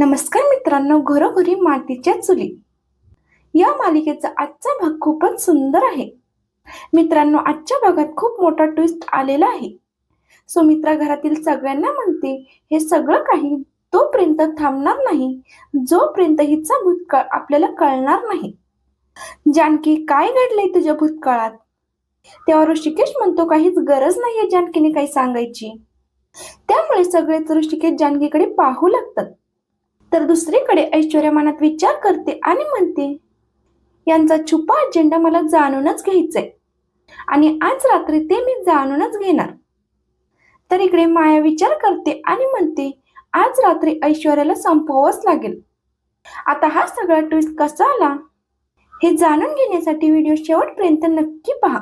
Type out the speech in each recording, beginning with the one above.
नमस्कार मित्रांनो घरोघरी मातीच्या चुली. या मालिकेचा आजचा भाग खूपच सुंदर आहे. मित्रांनो आजच्या भागात खूप मोठा ट्विस्ट आलेला आहे. सुमित्रा घरातील सगळ्यांना म्हणते हे सगळं काही तोपर्यंत थांबणार नाही. जोपर्यंत हिचा भूतकाळ आपल्याला कळणार नाही. जानकी काय घडलंय तुझ्या भूतकाळात? तेव्हा ऋषिकेश म्हणतो काहीच गरज नाहीये जानकीने काही सांगायची. त्यामुळे सगळेच ऋषिकेश जानकीकडे पाहू लागतात. तर दुसरीकडे ऐश्वर्या मनात विचार करते आणि म्हणते यांचा छुपा अजेंडा मला जाणूनच घ्यायचाय आणि आज रात्री ते मी जाणूनच घेणार. तर इकडे माया विचार करते आणि म्हणते आज रात्री ऐश्वर्याला संपवावंच लागेल. आता हा सगळा ट्विस्ट कसा आला? हे जाणून घेण्यासाठी व्हिडिओ शेवटपर्यंत नक्की पहा.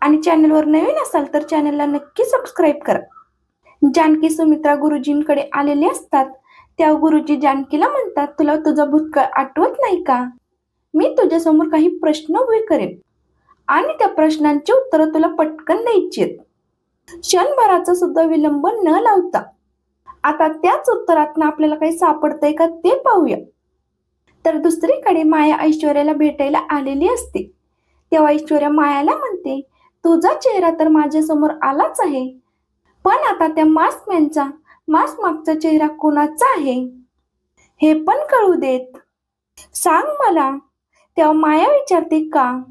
आणि चॅनलवर नवीन असाल तर चॅनलला नक्की सबस्क्राईब करा. जानकी सुमित्रा गुरुजींकडे आलेले असतात त्या गुरुजी जानकीला म्हणतात तुला तुझा भूतकाळ आठवत नाही का? मी तुझ्यासमोर काही प्रश्न उभे करेन आणि त्या प्रश्नांची उत्तरं तुला पटकन द्यायची क्षणभराचा सुद्धा विलंब न लावता आता त्याच उत्तरातनं आपल्याला काही सापडतंय का ते पाहूया. तर दुसरीकडे माया ऐश्वर्याला भेटायला आलेली असते. तेव्हा ऐश्वर्या मायाला म्हणते तुझा चेहरा तर माझ्यासमोर आलाच आहे पण आता त्या मास्कमॅनचा मास्क मागचा चेहरा कोणाचा आहे? हे पण कळू देत. सांग मला तेव्हा माया विचारते का?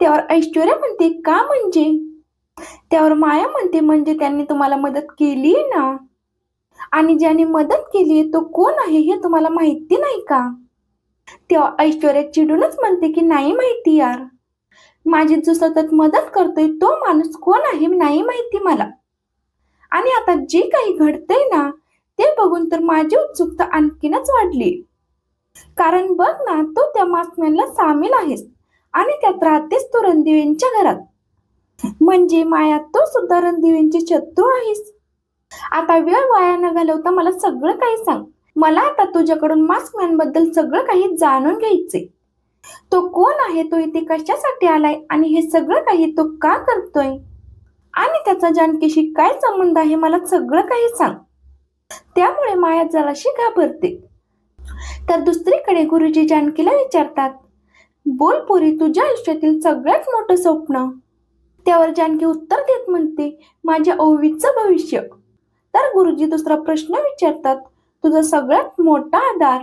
त्यावर ऐश्वर्या म्हणते का म्हणजे? त्यावर माया म्हणते म्हणजे त्यांनी तुम्हाला मदत केली ना? आणि ज्याने मदत केली तो कोण आहे हे तुम्हाला माहिती नाही का? तेव्हा ऐश्वर्या चिडूनच म्हणते की नाही माहिती यार. माझी जो सतत मदत करतोय तो माणूस कोण आहे नाही माहिती मला. आणि आता जे काही घडतंय ना ते बघून तर माझी उत्सुकता आणखीनच वाढली. कारण बघ ना तू त्या मास्कमॅनला सामील आहेस आणि त्यात राहतेस तू रणदेवींच्या घरात. म्हणजे माया तो सुद्धा रणदेवींचे शत्रू आहेस. आता वेळ वाया न घालवता मला सगळं काही सांग. मला आता तुझ्याकडून मास्कमॅनबद्दल सगळं काही जाणून घ्यायचे तो कोण आहे? तो इथे कशासाठी आलाय? आणि हे सगळं काही तो का करतोय? आणि त्याचा जानकीशी काय संबंध आहे मला सगळं काही सांग. त्यामुळे माया जराशी घाबरते. तर दुसरीकडे गुरुजी जानकीला विचारतात बोल पुरी तुझ्या आयुष्यातील सगळ्यात मोठं स्वप्न? त्यावर जानकी उत्तर देत म्हणते माझ्या ओवीचं भविष्य. तर गुरुजी दुसरा प्रश्न विचारतात तुझा सगळ्यात मोठा आधार?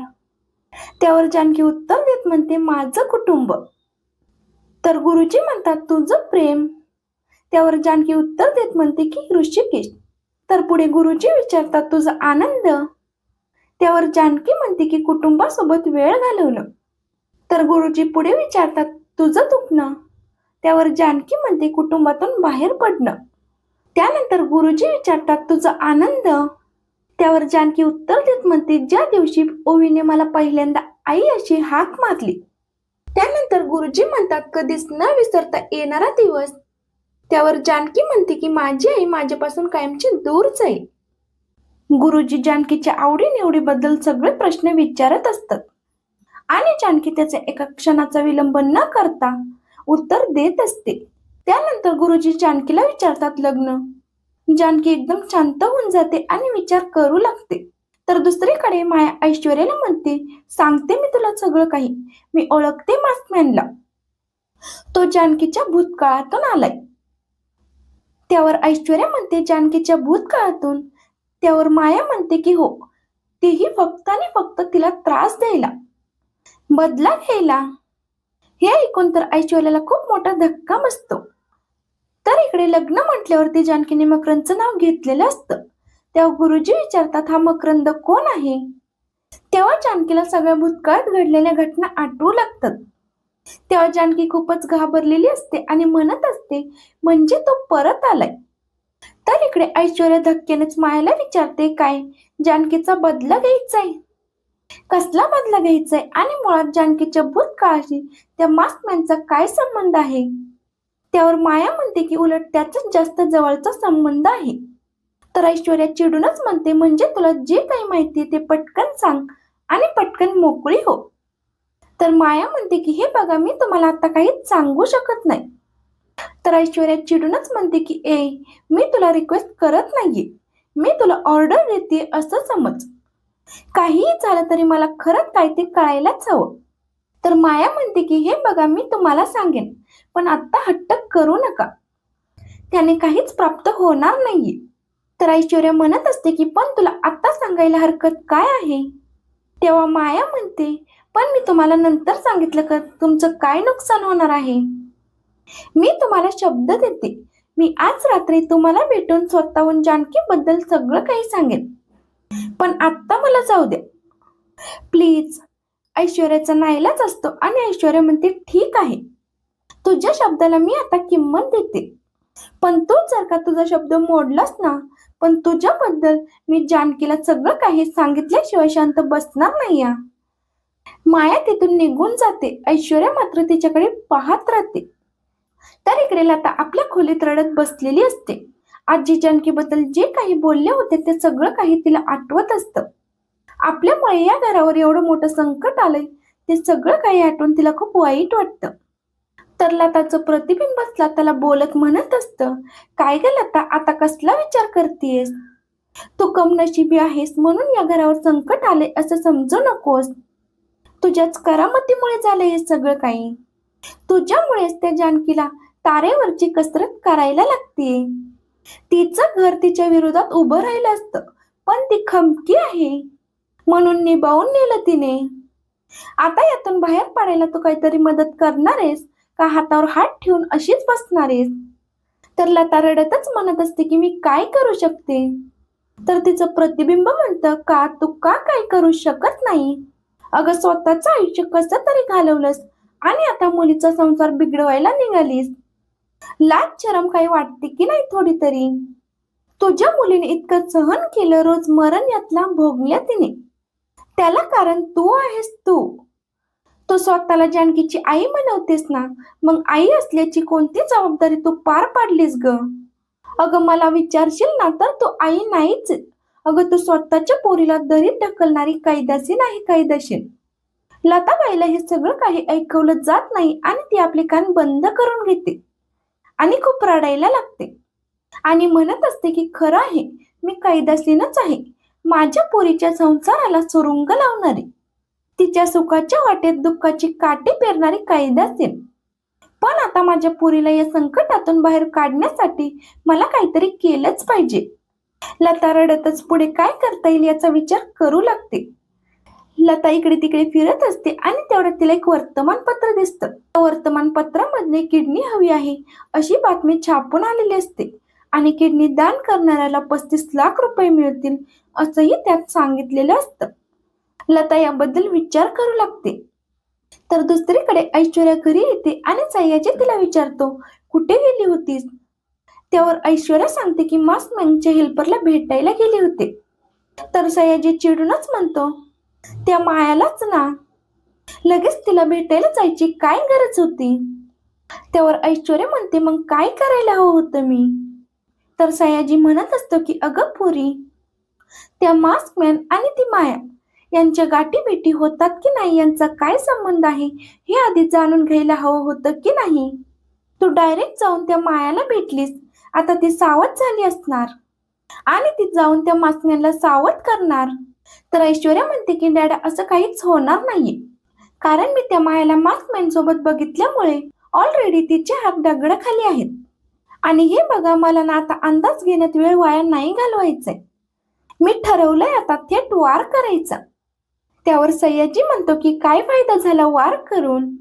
त्यावर जानकी उत्तर देत म्हणते माझं कुटुंब. तर गुरुजी म्हणतात तुझं प्रेम त्यावर जानकी उत्तर देत म्हणते की ऋषिकेश तर पुढे गुरुजी विचारतात तुझा आनंद? त्यावर जानकी म्हणते की कुटुंबासोबत वेळ घालवणं. तर गुरुजी पुढे विचारतात तुझं दुखणं? त्यावर जानकी म्हणते कुटुंबातून बाहेर पडणं. त्यानंतर गुरुजी विचारतात तुझा आनंद? त्यावर जानकी उत्तर देत म्हणते ज्या दिवशी ओवीने मला पहिल्यांदा आई अशी हाक मारली त्यानंतर गुरुजी म्हणतात कधीच न विसरता येणारा दिवस त्यावर जानकी म्हणते की माझी आई माझ्यापासून कायमची दूरच आहे. गुरुजी जानकीच्या आवडीनिवडीबद्दल सगळे प्रश्न विचारत असतात. आणि जानकी त्याचा एका क्षणाचा विलंब न करता उत्तर देत असते. त्यानंतर गुरुजी जानकीला विचारतात लग्न. जानकी एकदम शांत होऊन जाते आणि विचार करू लागते. तर दुसरीकडे माया ऐश्वर्याला म्हणते सांगते मी तुला सगळं काही. मी ओळखते मास्कमॅनला तो जानकीच्या भूतकाळातून आलाय. त्यावर ऐश्वर्या म्हणते जानकीच्या भूतकाळातून त्यावर माया म्हणते की हो तेही फक्त आणि फक्त तिला त्रास द्यायला. बदला घ्यायला. हे ऐकून तर ऐश्वर्याला खूप मोठा धक्का बसतो तर इकडे लग्न म्हटल्यावरती जानकीने मकरंदचं नाव घेतलेलं असतं. तेव्हा गुरुजी विचारतात हा मकरंद कोण आहे? तेव्हा जानकीला सगळ्या भूतकाळात घडलेल्या घटना आठवू लागतात. तेव्हा जानकी खूपच घाबरलेली असते आणि म्हणत असते म्हणजे तो परत आलाय. तर इकडे ऐश्वर्या धक्क्यानेच मायाला विचारते काय जानकीचा बदला घ्यायचाय? कसला बदला घ्यायचाय? आणि मुळात जानकीच्या भूतकाळाशी त्या मास्कमॅनचा काय संबंध आहे? त्यावर माया म्हणते की उलट त्याचाच जास्त जवळचा संबंध आहे. तर ऐश्वर्या चिडूनच म्हणते म्हणजे तुला जे काही माहिती ते पटकन सांग आणि पटकन मोकळी हो. तर माया म्हणते की हे बघा मी तुम्हाला आता काही सांगू शकत नाही. तर ऐश्वर्या चिडूनच म्हणते की ए मी तुला रिक्वेस्ट करत नाहीये. मी तुला ऑर्डर देते असं समज. काहीही झालं तरी मला खरंच काय ते कळायलाच हवं. तर माया म्हणते की हे बघा मी तुम्हाला सांगेन पण आत्ता हट्ट करू नका. त्याने काहीच प्राप्त होणार नाहीये. तर ऐश्वर्या म्हणत असते की पण तुला आत्ता सांगायला हरकत काय आहे? तेव्हा माया म्हणते पण मी तुम्हाला नंतर सांगितलं का तुमचं काय नुकसान होणार आहे? मी तुम्हाला शब्द देते. मी आज रात्री तुम्हाला भेटून स्वतःहून जानकी बद्दल सगळं काही सांगेन. पण आत्ता मला जाऊ द्या. प्लीज ऐश्वर्याचा नाईलाच असतो आणि ऐश्वर्या म्हणते ठीक आहे. तुझ्या शब्दाला मी आता किंमत देते. पण तू जर का तुझा शब्द मोडलास ना पण तुझ्याबद्दल मी जानकीला सगळं काही सांगितल्याशिवाय शांत बसणार नाही माया तिथून निघून जाते. ऐश्वर्या मात्र तिच्याकडे पाहत राहते. तर इकडे लता आपल्या खोलीत रडत बसलेली असते. आजी जानकीबद्दल जे काही बोलले होते ते सगळं काही तिला आठवत असतं. आपल्यामुळे या घरावर एवढं मोठं संकट आलंय ते सगळं काही आठवून तिला खूप वाईट वाटतं. तर लताचं प्रतिबिंबच लताला बोलत म्हणत असतं काय ग लता आता कसला विचार करतेस? तू कमनशिबी आहेस म्हणून या घरावर संकट आले असं समजू नकोस. तुझ्याच करामतीमुळे झालं हे सगळं काही. तुझ्यामुळेच त्या जानकीला तारेवरची कसरत करायला लागते. तिचं घर तिच्या विरोधात उभं राहिलं असतं पण ती खमकी आहे. म्हणून निभावून नेलं तिने. आता यातून बाहेर पडायला तू काहीतरी मदत करणार आहेस का हातावर हात ठेवून अशीच बसणार आहेस तर लता रडतच म्हणत असते की मी काय करू शकते? तर तिचं प्रतिबिंब म्हणतं का तू का काय करू शकत नाही? अगं स्वतःचं आयुष्य कसं तरी घालवलंस? आणि आता मुलीचा संसार बिघडवायला निघालीस. लाज शरम काही वाटते की नाही थोडी तरी तुझ्या मुलीने इतकं सहन केलं रोज मरण यातला भोगल्या तिने. त्याला कारण तू आहेस तू. तू स्वतःला जानकीची आई म्हणवतेस ना? मग आई असल्याची कोणती जबाबदारी तू पार पाडलीस ग? अगं मला विचारशील ना तर तू आई नाहीच. अगं तू स्वतःच्या पोरीला दरीत ढकलणारी कैदासी नाही कैदाशील लताबाईला हे सगळं काही ऐकवलं जात नाही आणि ती आपले कान बंद करून घेते आणि खूप रडायला लागते. आणि म्हणत असते की खरं आहे मी कैदासीनच आहे. माझ्या पोरीच्या संसाराला सुरुंग लावणारी. तिच्या सुखाच्या वाटेत दुःखाची काटे पेरणारी कैदासीन. पण आता माझ्या पुरीला या संकटातून बाहेर काढण्यासाठी मला काहीतरी केलंच पाहिजे. लता रडतच पुढे काय करता येईल याचा विचार करू लागते. लता इकडे तिकडे फिरत असते आणि तेवढ्यात तिला एक वर्तमानपत्र दिसतं. त्या किडनी हवी आहे अशी बातमी छापून आलेली असते. आणि किडनी दान करणाऱ्याला पस्तीस लाख रुपये मिळतील असंही त्यात सांगितलेलं असतं. लता याबद्दल विचार करू लागते. तर दुसरीकडे ऐश्वर्या घरी येते आणि सह्याजी तिला विचारतो कुठे गेली होतीस? त्यावर ऐश्वर्या सांगते की मास्कमॅनच्या हेल्परला भेटायला गेले होते. तर सयाजी चिडूनच म्हणतो त्या मायालाच ना. लगेच तिला भेटायला जायची काय गरज होती? त्यावर ऐश्वर्या म्हणते मग काय करायला हवं होतं मी? तर सयाजी म्हणत असतो की अगं पुरी त्या मास्कमॅन आणि ती माया यांच्या गाठीभेटी होतात की नाही? यांचा काय संबंध आहे? हे आधी जाणून घ्यायला हवं होतं की नाही? तू डायरेक्ट जाऊन त्या मायाला भेटलीस. आता ती सावध झाली असणार. आणि ती जाऊन त्या मास्कमॅनला सावध करणार. तर ऐश्वर्या म्हणते की डॅडा असं काहीच होणार नाही कारण मी त्या मायाला मास्कमॅन सोबत बघितल्यामुळे ऑलरेडी तिचे हात दगडाखाली आहेत. आणि हे बघा मला ना आता अंदाज घेण्यात वेळ वाया नाही घालवायचाय. मी ठरवलंय आता थेट वार करायचा. त्यावर सयाजी म्हणतो की काय फायदा झाला वार करून?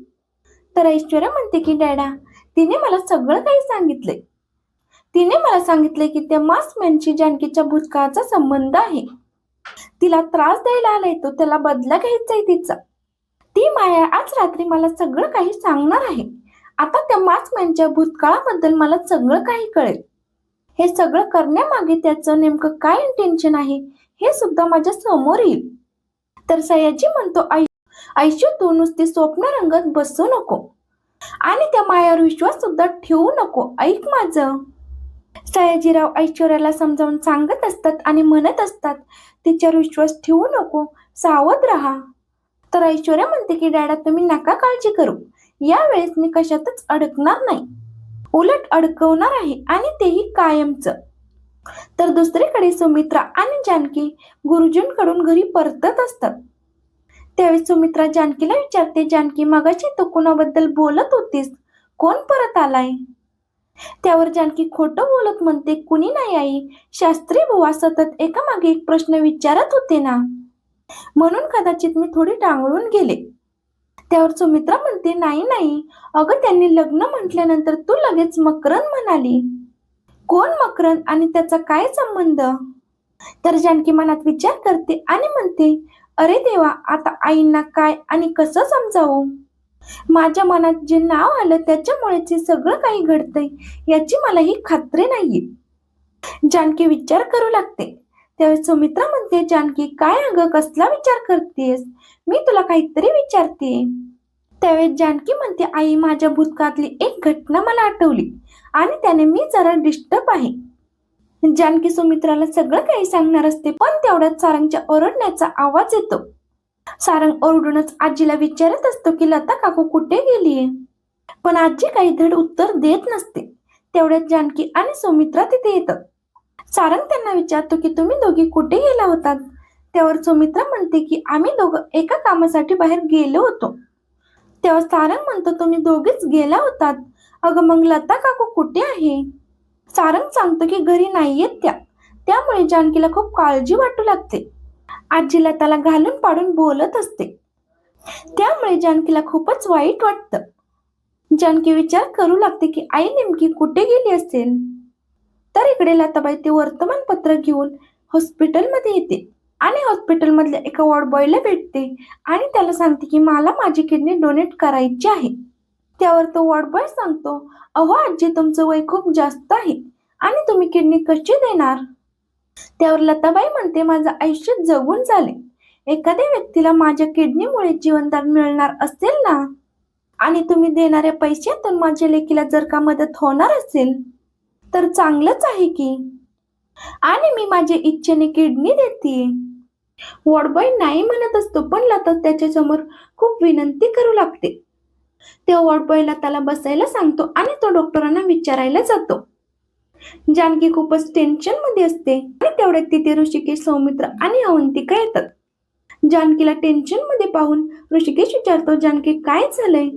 तर ऐश्वर्या म्हणते की डॅडा तिने मला सगळं काही सांगितलंय. तिने मला सांगितले की त्या मास्कमॅनशी जानकीच्या भूतकाळाचा संबंध आहे. तिला त्रास द्यायला आलाय तो त्याला बदला घ्यायचाय तिचा. ती माया आज रात्री मला सगळं काही सांगणार आहे. आता त्या मास्कमॅनच्या भूतकाळाबद्दल मला सगळं काही कळेल. हे सगळं करण्यामागे त्याचं नेमकं काय इंटेन्शन आहे हे सुद्धा माझ्यासमोर येईल. तर सयाजी म्हणतो आई ऐशू तू नुसती स्वप्न रंगत बसू नको. आणि त्या मायावर विश्वास सुद्धा ठेवू नको. ऐक माझं. सयाजीराव ऐश्वर्याला समजावून सांगत असतात आणि म्हणत असतात तिच्यावर विश्वास ठेवू नको सावध राहा. तर ऐश्वर्या म्हणते की डॅडा तुम्ही नका काळजी करू. यावेळेस मी कशातच अडकणार नाही. उलट अडकवणार आहे आणि तेही कायमचं. तर दुसरीकडे सुमित्रा आणि जानकी गुरुजींकडून घरी परतत असतात. त्यावेळी सुमित्रा जानकीला विचारते जानकी मगाशी तू कोणाबद्दल बोलत होतीस? कोण परत आलाय? त्यावर जानकी खोटं बोलत म्हणते कुणी नाही आई? शास्त्री बुवा सतत एकामागे एक प्रश्न विचारत होते ना. म्हणून कदाचित मी थोडी डांगळून गेले. त्यावर सुमित्रा म्हणते नाही नाही. अगं त्यांनी लग्न म्हटल्यानंतर तू लगेच मकरन म्हणाली. कोण मकरन आणि त्याचा काय संबंध? तर जानकी मनात विचार करते आणि म्हणते अरे देवा आता आईंना काय आणि कसं समजावू? माझ्या मनात जे नाव आलं त्याच्यामुळेच हे सगळं काही घडतंय याची मला ही खात्री नाहीये. जानकी विचार करू लागते. त्यावेळेस सुमित्रा म्हणते जानकी काय अगं कसला विचार करतेस? मी तुला काहीतरी विचारते. त्यावेळेस जानकी म्हणते आई माझ्या भूतकाळातली एक घटना मला आठवली आणि त्याने मी जरा डिस्टर्ब आहे. जानकी सुमित्राला सगळं काही सांगणार असते पण तेवढ्यात सारंगच्या ओरडण्याचा आवाज येतो. सारंग ओरडूनच आजीला विचारत असतो की लता काकू कुठे गेलीये? पण आजी काही धड उत्तर देत नसते. तेवढ्यात जानकी आणि सुमित्रा तिथे येतात. सारंग त्यांना विचारतो की तुम्ही दोघी कुठे गेला होतात? त्यावर सुमित्रा म्हणते की आम्ही दोघं एका कामासाठी बाहेर गेलो होतो. तेव्हा सारंग म्हणतो तुम्ही दोघेच गेला होतात? अगं मग लता काकू कुठे आहे? सारंग सांगतो की घरी नाहीयेत त्या. त्यामुळे जानकीला खूप काळजी वाटू लागते. आजीला त्याला घालून पाडून बोलत असते. त्यामुळे जानकीला खूपच वाईट वाटतं. जानकी विचार करू लागते की आई नेमकी कुठे गेली असेल? तर इकडे लताबाई ते वर्तमानपत्र घेऊन हॉस्पिटलमध्ये येते आणि हॉस्पिटलमधल्या एका वॉर्ड बॉयला भेटते आणि त्याला सांगते की मला माझी किडनी डोनेट करायची आहे. त्यावर तो वॉर्ड बॉय सांगतो अहो आजी तुमचं वय खूप जास्त आहे आणि तुम्ही किडनी कशी देणार? त्यावर लताबाई म्हणते माझं आयुष्य जगून झाले. एखाद्या व्यक्तीला माझ्या किडनीमुळे जीवनदान मिळणार असेल ना? आणि तुम्ही देणाऱ्या पैशातून माझ्या लेकीला जर का मदत होणार असेल तर चांगलंच आहे की. आणि मी माझ्या इच्छेने किडनी देते. वॉर्डबॉय नाही म्हणत असतो पण लता त्याच्यासमोर खूप विनंती करू लागते. त्या वॉर्डबॉयला त्याला बसायला सांगतो आणि तो डॉक्टरांना विचारायला जातो. जानकी खूपच टेन्शनमध्ये असते. आणि तेवढ्यात तिथे ऋषिकेश सौमित्र आणि अवंतिका येतात. जानकीला टेन्शनमध्ये पाहून ऋषिकेश विचारतो जानकी काय झालंय?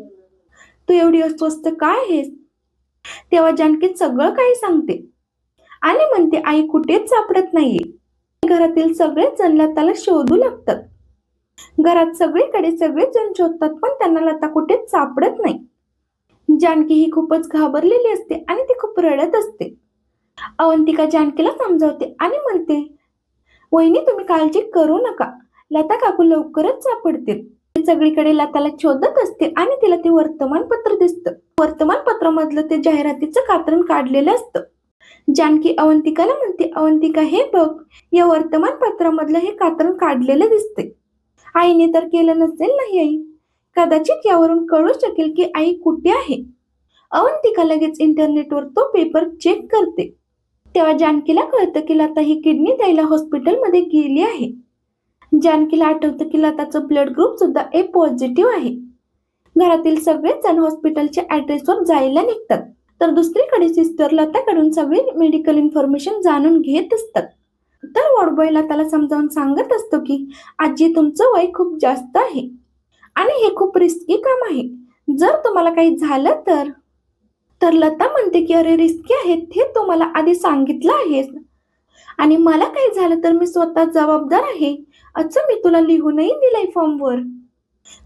तू एवढी अस्वस्थ काय आहेस? तेव्हा जानकी सगळं काही सांगते. आणि म्हणते आई कुठेच सापडत नाहीये. घरातील सगळेच जण लताला शोधू लागतात. घरात सगळीकडे सगळेच जण शोधतात पण त्यांना लता कुठेच सापडत नाही. जानकी ही खूपच घाबरलेली असते आणि ती खूप रडत असते. अवंतिका जानकीला समजावते आणि म्हणते वहिनी तुम्ही काळजी करू नका. लता काकू लवकरच सापडतील. सगळीकडे लताला शोधत असते आणि तिला ते वर्तमानपत्र दिसतं. वर्तमानपत्रामधलं ते जाहिरातीचं कात्रण काढलेलं असतं. जानकी अवंतिकाला म्हणते अवंतिका हे बघ या वर्तमानपत्रामधलं हे कात्रण काढलेलं दिसते आईने तर केलं नसेल नाही आई? कदाचित यावरून कळू शकेल की आई कुठे आहे. अवंतिका लगेच इंटरनेटवर तो पेपर चेक करते. तेव्हा जानकीला कळतं की लता ही किडनी द्यायला हॉस्पिटलमध्ये गेली आहे. जानकीला आठवतं की लताचं ब्लड ग्रुप सुद्धा ए पॉझिटिव्ह आहे. घरातील सगळेच जण हॉस्पिटलच्या ऍड्रेसवर जायला निघतात. तर दुसरीकडे सिस्टर लताकडून सगळी मेडिकल इन्फॉर्मेशन जाणून घेत असतात. तर वॉर्डबॉय त्याला समजावून सांगत असतो की आजी तुमचं वय खूप जास्त आहे. आणि हे खूप रिस्की काम आहे. जर तुम्हाला काही झालं तर तर लता म्हणते की अरे रिस्की आहेत हे तू मला आधी सांगितलं आहेस. आणि मला काही झालं तर मी स्वतः जबाबदार आहे. असं मी तुला लिहूनही दिलंय फॉर्मवर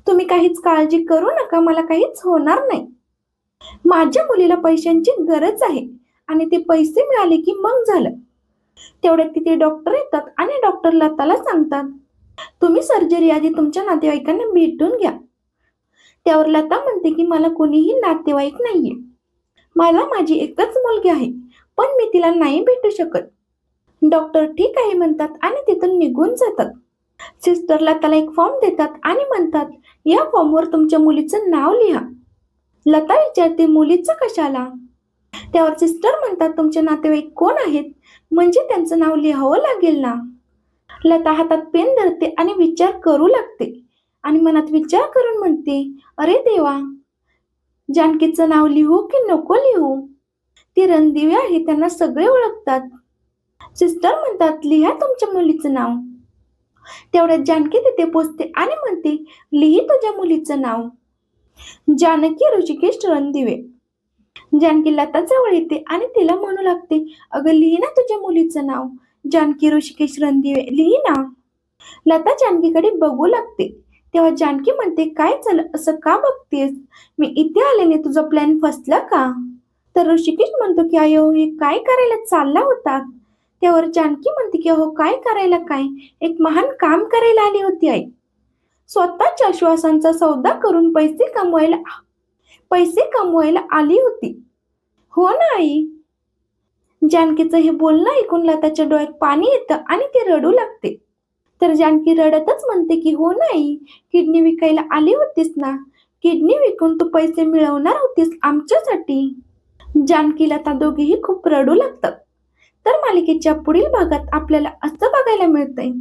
तुम्ही काहीच काळजी करू नका मला काहीच होणार नाही. माझ्या मुलीला पैशांची गरज आहे आणि ते पैसे मिळाले की मग झालं. तेवढ्यात तिथे डॉक्टर येतात आणि डॉक्टर लताला सांगतात तुम्ही सर्जरी आधी तुमच्या नातेवाईकांना भेटून घ्या. त्यावर लता म्हणते की मला कोणीही नातेवाईक नाहीये. मला माझी एकच मुलगी आहे पण मी तिला नाही भेटू शकत. डॉक्टर ठीक आहे म्हणतात आणि तिथून निघून जातात. सिस्टरला त्याला एक फॉर्म देतात आणि म्हणतात या फॉर्मवर तुमच्या मुलीचं नाव लिहा. लता विचारते मुलीचं कशाला? त्यावर सिस्टर म्हणतात तुमचे नातेवाईक कोण आहेत? म्हणजे त्यांचं नाव लिहावं लागेल ना? लता हातात पेन धरते आणि विचार करू लागते. आणि मनात विचार करून म्हणते अरे देवा जानकीचं नाव लिहू की नको लिहू? ती रणदिवे आहे त्यांना सगळे ओळखतात. सिस्टर म्हणतात लिहा तुमच्या मुलीचं नाव. तेवढ्यात जानकी तिथे पोचते आणि म्हणते लिही तुझ्या मुलीचं नाव. जानकी ऋषिकेश रणदिवे. जानकी लता जवळ येते आणि तिला म्हणू लागते अगं लिही ना तुझ्या मुलीचं नाव. जानकी ऋषिकेश रणदिवे लिही ना. लता जानकीकडे बघू लागते. तेव्हा जानकी म्हणते काय झालं? असं का बघतेस? मी इथे आल्याने तुझा प्लॅन फसला का? तर ऋषिकेश म्हणतो की अयो हे काय करायला चालला होता? त्यावर जानकी म्हणते की अहो काय करायला काय? एक महान काम करायला आली होती आई. स्वतःच्या श्वासांचा सौदा करून पैसे कमवायला पैसे कमवायला आली होती. हो ना आई. जानकीचं हे बोलणं ऐकून लताच्या डोळ्यात पाणी येतं आणि ती रडू लागते. तर जानकी रडतच म्हणते की हो नाही किडनी विकायला आली होतीस ना? किडनी विकून तू पैसे मिळवणार होतीस आमच्यासाठी? जानकीला त्या दोघेही खूप रडू लागतात. तर मालिकेच्या पुढील भागात आपल्याला असं बघायला मिळतंय.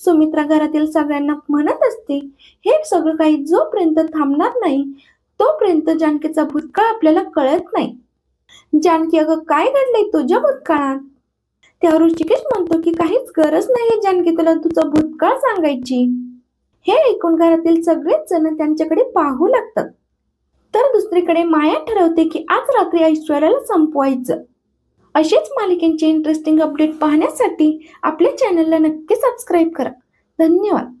सुमित्रा घरातील सगळ्यांना म्हणत असते हे सगळं काही जोपर्यंत थांबणार नाही तोपर्यंत जानकीचा भूतकाळ आपल्याला कळत नाही. जानकी अगं काय घडलंय तुझ्या भूतकाळात? तेव्हा ऋषिकेश म्हणतो की काहीच गरज नाही जानकी तुला तुझा भूतकाळ सांगायची. हे ऐकून घरातील सगळेच जण त्यांच्याकडे पाहू लागतात. तर दुसरीकडे माया ठरवते की आज रात्री ऐश्वर्याला संपवायचं. असेच मालिकेंचे इंटरेस्टिंग अपडेट पाहण्यासाठी आपल्या चॅनलला नक्की सबस्क्राईब करा. धन्यवाद.